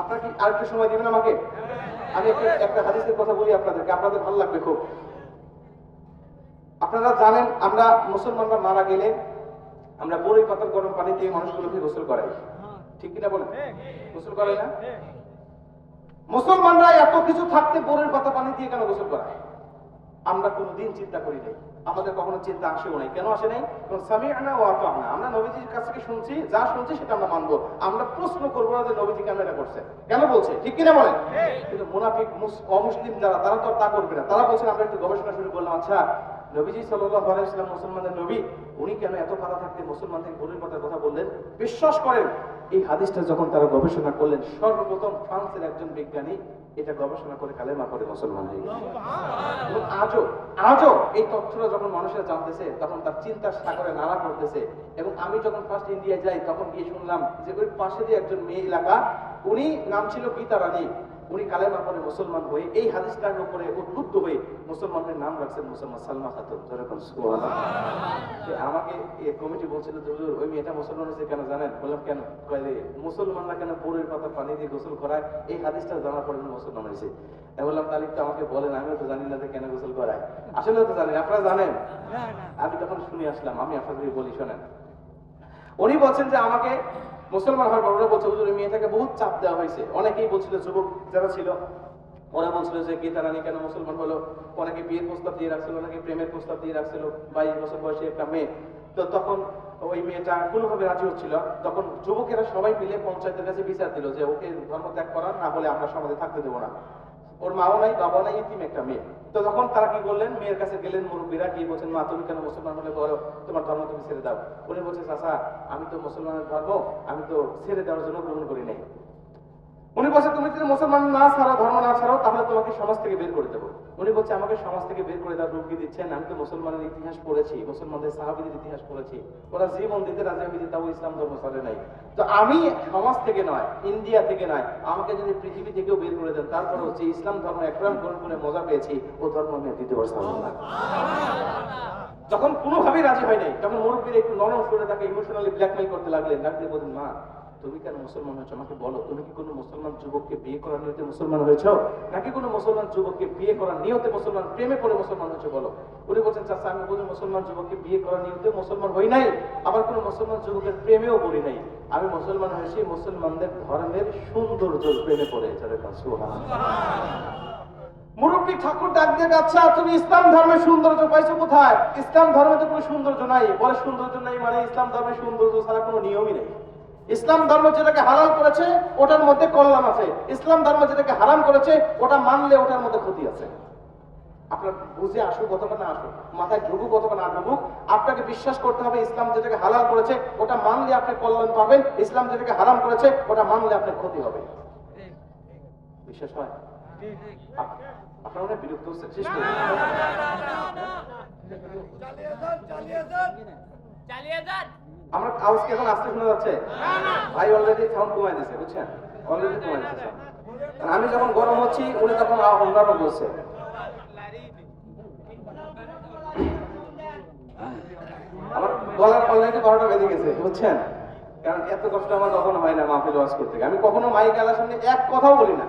আপনার কি আরেকটু সময় দিবেন আমাকে? আমি একটা একটা হাদিসের কথা বলি আপনাদেরকে, আপনাদের ভালো লাগবে খুব। আপনারা জানেন, আমরা মুসলমানরা মারা গেলে আমরা বড়ই পাতার গরম পানি দিয়ে মানুষগুলোকে গোসল করাই। ঠিক কিনা বলেন? গোসল করাই না? মুসলমানরা এত কিছু থাকতে বোরের পাতা পানি দিয়ে কেন গোসল করায়? আমরা কোনোদিন চিন্তা করি নাই। আমাদের কখনো চিন্তা আসেও নাই। কেন আসে নাই? কারণ স্বামী আনা ও আতো আনা আমরা নবীজির কাছ থেকে শুনছি, যা শুনছি সেটা আমরা মানবো। আমরা প্রশ্ন করব না যে নবীজি কেন এটা করছে। কেন বলছে? ঠিক কিনা বলেন? কিন্তু মুনাফিক অমুসলিম যারা, তারা তো তা করবে না। তারা বলছেন আমরা একটু গবেষণা শুরু করলাম আচ্ছা নবীজি সাল্লাল্লাহু আলাইহি সাল্লাম মুসলমানদের নবী, উনি কেন এত কথা থাকতে মুসলমান থেকে বোরের কথা বললেন? বিশ্বাস করেন এই হাদিসটা যখন তারা গবেষণা করলেন, সর্বপ্রথম ফ্রান্সের একজন বিজ্ঞানী এটা গবেষণা করে কালেমা করে মুসলমান হয়ে গেছে। আজও আজও এই তথ্যটা যখন মানুষেরা জানতেছে, তখন তার চিন্তা সাগরে নাড়া করতেছে। এবং আমি যখন ফার্স্ট ইন্ডিয়া যাই, তখন গিয়ে শুনলাম যে ওই পাশে যে একজন মেয়ে এলাকা, উনি নাম ছিল গীতা রানী। উনি কালেমা পরে মুসলমান হয়ে এই হাদিসটার উপরে উদ্বুদ্ধ হয়ে মুসলমানের নাম রাখছেন মুসলমান সালমা খাতুন। যেরকম আমাকে কমিটি বলছিল যে হুজুর ওই মেয়েটা মুসলমান হয়েছে কেন জানেন? বললাম কেন? কইলে মুসলমানরা কেন বোরের পাতা পানি দিয়ে গোসল করায়? এই হাদিসটা জানার পরে মুসলমান হয়েছে। বললাম তাহলে একটু আমাকে বলেন আমিও তো জানি না যে কেন গোসল করায়। আসলে তো জানি আপনারা জানেন। আমি তখন শুনে আসলাম আমি আপনাদেরকে বলি শোনেন। উনি বলছেন যে আমাকে মুসলমান হওয়ার পর ওরা বলছে, হুজুর মেয়েটাকে বহুত চাপ দেওয়া হয়েছে। অনেকেই বলছিল, যুবক যারা ছিল, ওরা বলছিল যে গীতা রানী কেন মুসলমান হলো? অনেকে বিয়ের প্রস্তাব দিয়ে রাখছিল, অনেকে প্রেমের প্রস্তাব দিয়ে রাখছিল, বাইশ বছর বয়সে একটা মেয়ে। তো তখন ওই মেয়েটা কোনোভাবে রাজি হচ্ছিল তখন যুবকেরা সবাই মিলে পঞ্চায়েতের কাছে বিচার দিল যে, ওকে ধর্ম ত্যাগ করার, না হলে আমরা সমাজে থাকতে দেবো না। ওর মাও নাই বাবা নাই ইতিম একটা মেয়ে। তো তখন তারা কি করলেন? মেয়ের কাছে গেলেন মুরব্বীরা, গিয়ে বলছেন, মা, তুমি কেন মুসলমান হলে? বলো, তোমার ধর্ম তুমি ছেড়ে দাও। উনি বলছে চাষা আমি তো মুসলমানের ধর্ম, আমি তো ছেড়ে দেওয়ার জন্য গ্রহণ করি নাই। উনি বলছে, তুমি যদি মুসলমান না ছাড়াও ধর্ম না ছাড়াও তাহলে তোমাকে সমাজ থেকে বের করে দেবো। উনি বলছে, আমাকে সমাজ থেকে বের করে দেওয়ার রুগী দিচ্ছেন। আমি তো মুসলমানের ইতিহাস পড়েছি, মুসলমানদের সাহাবিদের ইতিহাস পড়েছি। ওরা জীবন দিতে রাজি হয়েছে তাও ইসলাম ধর্ম ছাড়ে নাই। তো আমি সমাজ থেকে নয়, ইন্ডিয়া থেকে নয়, আমাকে যদি পৃথিবী থেকেও বের করে দেন, তারপর হচ্ছে ইসলাম ধর্ম একরাম গ্রহণ করে মজা পেয়েছি, ও ধর্ম আমি দিতে পারছি যখন কোনোভাবেই রাজি হয় নাই, তখন মুরব্বীর একটু নরম সুরে তাকে ইমোশনালি ব্ল্যাকমেল করতে লাগলেন। ডাক দিয়ে বলেন মা তুমি কেন মুসলমান হয়েছো? আমাকে বলো, তুমি কি কোনো মুসলমান যুবককে বিয়ে করার নিয়তে মুসলমান হয়েছো? নাকি কোনো মুসলমান যুবককে বিয়ে করার নিয়তে মুসলমান, প্রেমে পড়ে মুসলমান হয়েছো বলো? উনি বলছেন, চাচা, আমি কোনো মুসলমান যুবককে বিয়ে করার নিয়তে মুসলমান হই নাই। আবার কোনো মুসলমান যুবকের প্রেমেও পড়ি নাই। আমি মুসলমান হয়েছি, মুসলমানদের ধর্মের সৌন্দর্য প্রেমে পড়ে মুরব্বী ঠাকুর ডাক দিয়ে আচ্ছা তুমি ইসলাম ধর্মের সৌন্দর্য পাইছো কোথায়? ইসলাম ধর্মে তো কোনো সৌন্দর্য নাই। বলে সৌন্দর্য নাই মানে ইসলাম ধর্মের সৌন্দর্য ছাড়া কোনো নিয়মই নেই। ইসলাম ধর্ম যেটাকে হালাল করেছে ওটার মধ্যে কল্যাণ আছে। ইসলাম ধর্ম যেটাকে হারাম করেছে ওটা মানলে ওটার মধ্যে ক্ষতি আছে। আপনার বুঝে আসুক অথবা না আসুক মাথায় ঢুকুক অথবা না ঢুকুক আপনাকে বিশ্বাস করতে হবে ইসলাম যেটাকে হালাল করেছে ওটা মানলে আপনি কল্যাণ পাবেন ইসলাম যেটাকে হারাম করেছে ওটা মানলে আপনার ক্ষতি হবে। বিশ্বাস হয়? আপ- আপনারা অনেক বিরক্ত হচ্ছেন শেষ করুন। চালিয়ে যান। আমরা আওয়াজ কি এখন আসতে শোনা যাচ্ছে? ভাই অলরেডি সাউন্ড কমাই দিয়েছে বুঝছেন? অলরেডি কমাই দিয়েছে। আমি যখন গরম হচ্ছি উনি তখন অন্যান্য বলছে আমার গলার অলরেডি বারোটা বেজে গেছে বুঝছেন? কারণ এত কষ্ট আমার কখনো হয় না মাহফিল ওয়াজ করতে। আমি কখনো মাইক আলার সামনে এক কথাও বলি না।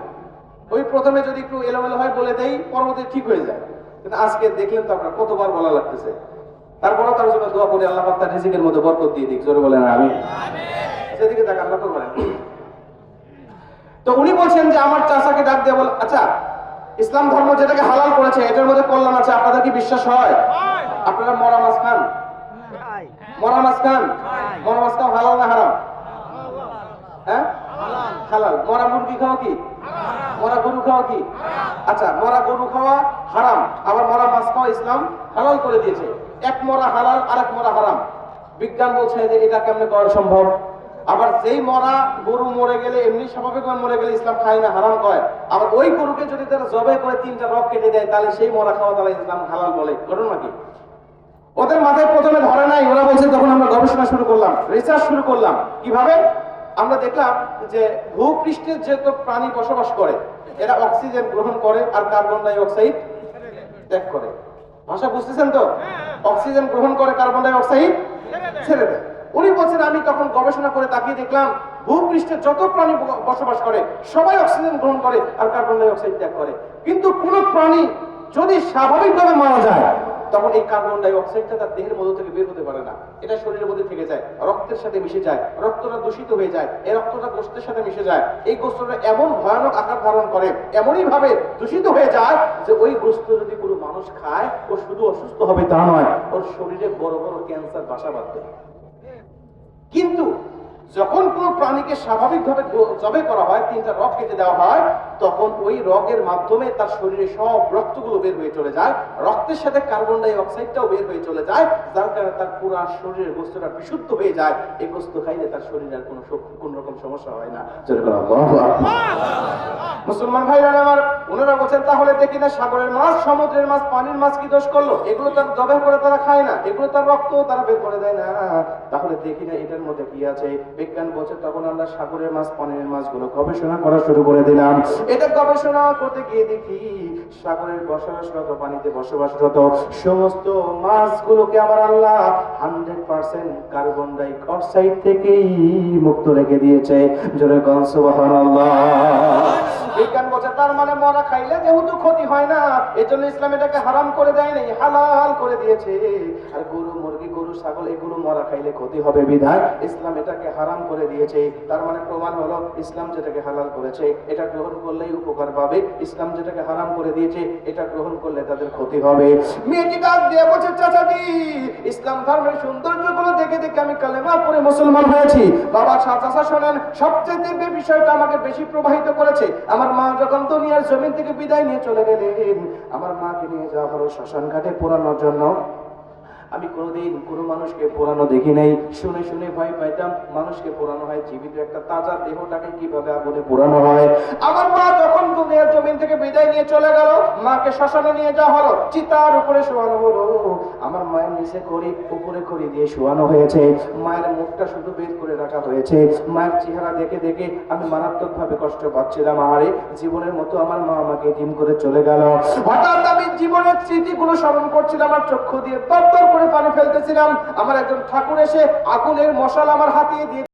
ওই প্রথমে যদি একটু এলোমেলো হয় বলে দেই পরবর্তী ঠিক হয়ে যায়। কিন্তু আজকে দেখলেন তো আপনার কতবার বলা লাগতেছে। তারপরও তার জন্য দোয়া করি, আল্লাহ পাক তার রিজিকের মধ্যে বরকত দিয়ে দিক। জোরে বলেন আমি সেদিকে তাকান, লক্ষ্য করেন। তো উনি বলছেন যে, আমার চাচাকে ডাক দিয়ে বল আচ্ছা ইসলাম ধর্ম যেটাকে হালাল করেছে, এটার মধ্যে কল্যাণ আছে, আপনাদের কি বিশ্বাস হয়? আপনারা মরা মাছ খান? মরা মাছ খান? মরা মাছ খাও হালাল না হারাম? হ্যাঁ? হালাল। মরা মুরগি খাওয়া কি? মরা গরু খাওয়া কি? আচ্ছা মরা গরু খাওয়া হারাম। আবার মরা মাছ খাওয়া ইসলাম হালাল করে দিয়েছে। এক মরা হালাল আর এক মরা হারাম। বিজ্ঞান বলছে যে এটা কেমনে করা সম্ভব? আবার যেই মরা গরু মরে গেলে, এমনি স্বাভাবিকভাবে মরে গেলে ইসলাম খায় না, হারাম কয়। আবার ওই গরুকে যদি তারা জবে করে তিনটা রক কেটে দেয়, তাহলে সেই মরা খাওয়া তারা ইসলাম হালাল বলে। ঘটনা কি? ওদের মাথায় প্রথমে ধরে নাই, ওরা বলছে তখন আমরা গবেষণা শুরু করলাম রিসার্চ শুরু করলাম, কীভাবে? আমরা দেখলাম যে ভূপৃষ্ঠের যে তো প্রাণী বসবাস করে, এরা অক্সিজেন গ্রহণ করে আর কার্বন ডাই অক্সাইড ত্যাগ করে। ভাষা বুঝতেছেন তো? অক্সিজেন গ্রহণ করে কার্বন ডাইঅক্সাইড ছেড়ে দেয়। উনি বলছেন, আমি তখন গবেষণা করে তাকিয়ে দেখলাম, ভূপৃষ্ঠে যত প্রাণী বসবাস করে, সবাই অক্সিজেন গ্রহণ করে আর কার্বন ডাইঅক্সাইড ত্যাগ করে। কিন্তু কোন প্রাণী যদি স্বাভাবিকভাবে মারা যায় তখন এই কার্বন ডাই অক্সাইডটা তার দেহের মধ্য থেকে বের হতে পারে না। এটা শরীরের মধ্যে থেকে যায়, রক্তের সাথে মিশে যায়, রক্তটা দূষিত হয়ে যায়, এই রক্তটা গোস্তের সাথে মিশে যায়। এই গোস্তটা এমন ভয়ানক আকার ধারণ করে এমনই ভাবে দূষিত হয়ে যায় যে ওই গোস্ত যদি কোনো মানুষ খায়, ও শুধু অসুস্থ হবে তা নয়, ওর শরীরে বড় বড় ক্যান্সার বাসা বাঁধবে। কিন্তু যখন কোনো প্রাণীকে স্বাভাবিকভাবে জবে করা হয়, তিনটা রগ কেটে দেওয়া হয় তখন ওই রগের মাধ্যমে তার শরীরে সব রক্তগুলো বের হয়ে চলে যায়। রক্তের সাথে কার্বন ডাই অক্সাইডটাও বের হয়ে চলে যায়, যার কারণে তার পুরো শরীরের বস্তুটা বিশুদ্ধ হয়ে যায়। এই গোস্ত খাইলে তার শরীরের কোনো কোন রকম সমস্যা হয় না। মুসলমান ভাইরা আমার, ওনারা বলছেন, তাহলে দেখি না সাগরের মাছ, সমুদ্রের মাছ, পানির মাছ কি দোষ করল? এগুলো তার জবে করে তারা খায় না। এগুলো তার রক্ত তারা বের করে দেয় না। তাহলে দেখি না এটার মধ্যে কি আছে? বিজ্ঞান বলছে, তখন আমরা সাগরের মাছ, পানির মাছগুলো গবেষণা করা শুরু করে দিলাম। এটা গবেষণা করতে গিয়ে দেখি সাগরের বসবাসরত পানিতে বসবাসরত সমস্ত মাছগুলোকে আমার আল্লাহ hundred percent carbon dioxide থেকেই মুক্ত রেখে দিয়েছে। জোরে গঞ্জ বিজ্ঞান বলছে, তার মানে মরা খাইলে যেহেতু ক্ষতি হয় না, এজন্য ইসলাম এটাকে হারাম করে দেয় নাই হালাল করে দিয়েছে। আর গরু গরু, ছাগল, এগুলো মরা খাইলে ক্ষতি হবে বিধায় ইসলাম এটাকে হারাম করে দিয়েছে। তার মানে প্রমাণ হলো ইসলাম যেটাকে হালাল করেছে, এটা গ্রহণ করলেই উপকার পাবে। ইসলাম যেটাকে হারাম করে দিয়েছে, এটা গ্রহণ করলে তাদের ক্ষতি হবে। মেয়েটি ডাক দিয়ে বলছে চাচাজি ইসলাম ধর্মের সৌন্দর্যগুলো দেখে দেখে আমি কালেমা পড়ে মুসলমান হয়েছি। বাবা চাচা শোনেন, সবচেয়ে যে বিষয়টা আমাকে বেশি প্রবাহিত করেছে। আমার মা যখন দুনিয়ার জমিন থেকে বিদায় নিয়ে চলে গেলেন, আমার মাকে নিয়ে যাওয়া হলো শ্মশান ঘাটে পোড়ানোর জন্য। আমি কোনোদিন কোনো মানুষকে পোড়ানো দেখি নাই। শুনে শুনে ভয় পাইতাম, মানুষকে পোড়ানো হয়, জীবিত একটা তাজা দেহটাকে কীভাবে আগুনে পোড়ানো হয়। আমার মা যখন দুনিয়ার জমিন থেকে বিদায় নিয়ে চলে গেল, মাকে শ্মশানে নিয়ে যাওয়া হলো, চিতার উপরে শোয়ানো হলো। আমার মায়ের নিচে খড়ি, উপরে খড়ি দিয়ে শোয়ানো হয়েছে। মায়ের মুখটা শুধু বের করে রাখা হয়েছে। মায়ের চেহারা দেখে দেখে আমি মারাত্মক ভাবে কষ্ট পাচ্ছিলাম। আরে, জীবনের মতো আমার মা আমাকে টিম করে চলে গেল। হঠাৎ আমি জীবনের স্মৃতিগুলো স্মরণ করছিলাম, আমার চক্ষু দিয়ে তর তর করে পানি ফেলতেছিলাম। আমার একজন ঠাকুর এসে আগুনের মশাল আমার হাতিয়ে দিয়ে